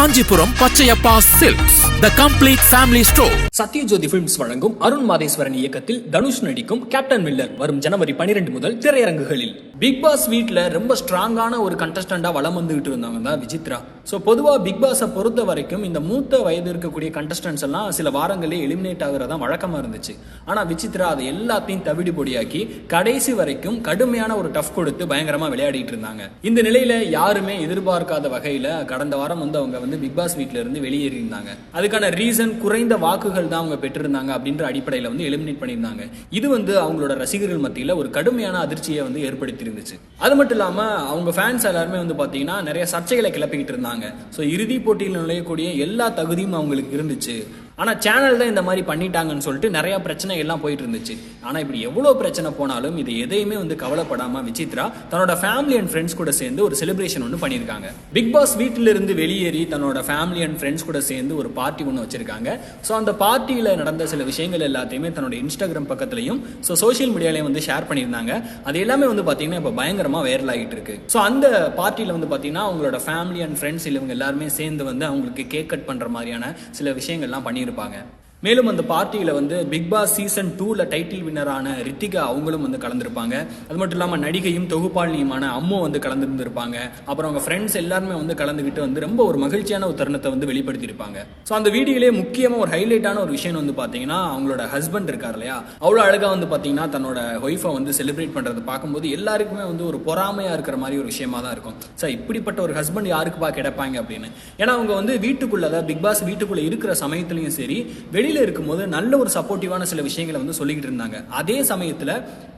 Kanchipuram Pachaiyappa silks the complete family store Sathyajothi films வழங்கும் அருண் மாதேஸ்வரன் இயக்கத்தில் தனுஷ் நடிக்கும் கேப்டன் மில்லர் வரும் ஜனவரி 12 முதல் திரையரங்குகளில். பிக் பாஸ் வீட்டில் ரொம்ப ஸ்ட்ராங்கான ஒரு கண்டஸ்டண்டா வளம் வந்துகிட்டு இருந்தவங்க தான் விஜித்ரா ஸோ பொதுவாக பிக் பாஸை பொறுத்த வரைக்கும் இந்த மூத்த வயது இருக்கக்கூடிய கண்டஸ்டன்ஸ் எல்லாம் சில வாரங்களே எலிமினேட் ஆகுறதா வழக்கமாக இருந்துச்சு. ஆனால் விசித்ரா அதை எல்லாத்தையும் தவிடு பொடியாக்கி கடைசி வரைக்கும் கடுமையான ஒரு டஃப் கொடுத்து பயங்கரமாக விளையாடிட்டு இருந்தாங்க. இந்த நிலையில் யாருமே எதிர்பார்க்காத வகையில் கடந்த வாரம் வந்து அவங்க வந்து பிக் பாஸ் வீட்ல இருந்து வெளியேறி இருந்தாங்க. அதுக்கான ரீசன் குறைந்த வாக்குகள் தான் அவங்க பெற்றிருந்தாங்க அப்படின்ற அடிப்படையில் வந்து எலிமினேட் பண்ணியிருந்தாங்க. இது வந்து அவங்களோட ரசிகர்கள் மத்தியில் ஒரு கடுமையான அதிர்ச்சியை வந்து ஏற்படுத்தி இருந்துச்சு. அது மட்டும் இல்லாமல் அவங்க ஃபேன்ஸ் எல்லாருமே வந்து பார்த்தீங்கன்னா நிறைய சர்ச்சைகளை கிளப்பிக்கிட்டு இருந்தாங்க. ஸோ இறுதி போட்டியில் நுழையக்கூடிய எல்லா தகுதியும் அவங்களுக்கு இருந்துச்சு. ஆனால் சேனல் தான் இந்த மாதிரி பண்ணிட்டாங்கன்னு சொல்லிட்டு நிறைய பிரச்சனை எல்லாம் போயிட்டு இருந்துச்சு ஆனால் இப்படி எவ்வளோ பிரச்சனை போனாலும் இது எதையுமே வந்து கவலைப்படாமல் விசித்ரா தன்னோட ஃபேமிலி அண்ட் ஃப்ரெண்ட்ஸ் கூட சேர்ந்து ஒரு செலிப்ரேஷன் ஒன்று பண்ணியிருக்காங்க. பிக் பாஸ் வீட்டிலிருந்து வெளியேறி தன்னோட ஃபேமிலி அண்ட் ஃப்ரெண்ட்ஸ் கூட சேர்ந்து ஒரு பார்ட்டி ஒன்று வச்சிருக்காங்க. ஸோ அந்த பார்ட்டியில் நடந்த சில விஷயங்கள் எல்லாத்தையுமே தன்னோட இன்ஸ்டாகிராம் பக்கத்துலையும் ஸோ சோஷியல் மீடியாலையும் வந்து ஷேர் பண்ணியிருந்தாங்க. அது எல்லாமே வந்து பார்த்தீங்கன்னா இப்போ பயங்கரமாக வைரல் ஆகிட்டு இருக்கு ஸோ அந்த பார்ட்டியில் வந்து பார்த்தீங்கன்னா அவங்களோட ஃபேமிலி அண்ட் ஃப்ரெண்ட்ஸ் இவங்க எல்லாருமே சேர்ந்து வந்து அவங்களுக்கு கேக் கட் பண்ணுற மாதிரியான சில விஷயங்கள்லாம் பண்ணியிருப்பாங்க மேலும் அந்த பார்ட்டியில் வந்து பிக் பாஸ் சீசன் டூவில் டைட்டில் வின்னரான ரித்திகா அவங்களும் வந்து கலந்துருப்பாங்க. அது மட்டும் இல்லாமல் நடிகையும் தொகுப்பாளினியுமான அம்மு வந்து கலந்துருந்துருப்பாங்க. அப்புறம் அவங்க ஃப்ரெண்ட்ஸ் எல்லாருமே வந்து கலந்துக்கிட்டு வந்து ரொம்ப ஒரு மகிழ்ச்சியான ஒரு தருணத்தை வந்து வெளிப்படுத்தியிருப்பாங்க. ஸோ அந்த வீடியோலேயே முக்கியமாக ஒரு ஹைலைட்டான ஒரு விஷயம் வந்து பார்த்தீங்கன்னா அவங்களோட ஹஸ்பண்ட் இருக்கார் இல்லையா? அவ்வளோ அழகாக வந்து பார்த்தீங்கன்னா தன்னோட ஒய்ஃபை வந்து செலிப்ரேட் பண்ணுறதை பார்க்கும்போது எல்லாருக்குமே வந்து ஒரு பொறாமையாக இருக்கிற மாதிரி ஒரு விஷயமா தான் இருக்கும். சார் இப்படிப்பட்ட ஒரு ஹஸ்பண்ட் யாருக்குப்பா கிடைப்பாங்க அப்படின்னு? ஏன்னா அவங்க வந்து வீட்டுக்குள்ளே அதாவது பிக் பாஸ் வீட்டுக்குள்ளே இருக்கிற சமயத்துலையும் சரி வெளி வெளியில இருக்கும்போது நல்ல ஒரு சப்போர்ட்டிவான சில விஷயங்களை வந்து சொல்லிக்கிட்டு இருந்தாங்க. அதே சமயத்துல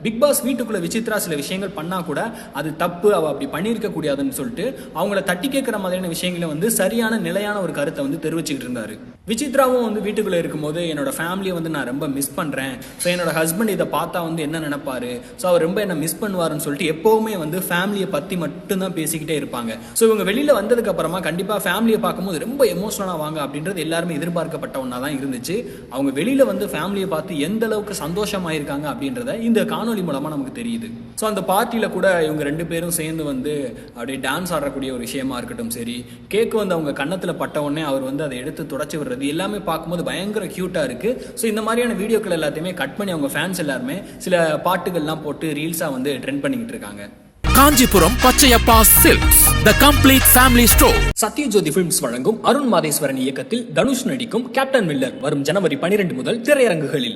பிக் பாஸ் வீட்டுக்குள்ள விசித்ரா சில விஷயங்கள் பண்ணா கூட அது தப்பு அவ அப்படி பண்ணியிருக்க கூடாதுன்னு சொல்லிட்டு அவங்கள தட்டி கேட்கிற மாதிரியான விஷயங்களை வந்து சரியான நிலையான ஒரு கருத்தை வந்து தெரிவிச்சுக்கிட்டு இருந்தாரு. விசித்ராவும் வந்து வீட்டுக்குள்ள இருக்கும்போது என்னோட ஃபேமிலியை வந்து நான் ரொம்ப மிஸ் பண்றேன். ஸோ என்னோட ஹஸ்பண்ட் இதை பார்த்தா வந்து என்ன நினைப்பாரு? ஸோ அவர் ரொம்ப என்ன மிஸ் பண்ணுவாருன்னு சொல்லிட்டு எப்பவுமே வந்து ஃபேமிலியை பத்தி மட்டும்தான் பேசிக்கிட்டே இருப்பாங்க. ஸோ இவங்க வெளியில வந்ததுக்கு அப்புறமா கண்டிப்பா ஃபேமிலியை பார்க்கும்போது ரொம்ப எமோஷனலாக வாங்க அப்படின்றது எல்லாருமே எதிர்பார்க்கப்பட்ட ஒன்றா தான் இருந்துச்சு. அவங்க வெளியில வந்து ஃபேமிலியை பார்த்து எந்த அளவுக்கு சந்தோஷமாயிருக்காங்க அப்படின்றத இந்த காணொலி மூலமா நமக்கு தெரியுது. ஸோ அந்த பார்ட்டியில கூட இவங்க ரெண்டு பேரும் சேர்ந்து வந்து அப்படியே டான்ஸ் ஆடக்கூடிய ஒரு விஷயமா இருக்கட்டும் சரி கேக் வந்து அவங்க கன்னத்துல பட்ட உடனே அவர் வந்து அதை எடுத்து தொடச்சி விடுறது எல்லாமே பார்க்கும்போது பயங்கர கியூட்டா இருக்கு. ஸோ இந்த மாதிரியான வீடியோக்கள் எல்லாத்தையுமே கட் பண்ணி அவங்க ஃபேன்ஸ் எல்லாருமே சில பாட்டுகள்லாம் போட்டு ரீல்ஸா வந்து ட்ரெண்ட் பண்ணிக்கிட்டு இருக்காங்க. Kanchipuram Pachaiyappa silks the complete family store Sathyajothi films வழங்கும் அருண் மாதேஸ்வரன் இயக்கத்தில் தனுஷ் நடிக்கும் கேப்டன் மில்லர் வரும் ஜனவரி 12 முதல் திரையரங்குகளில்.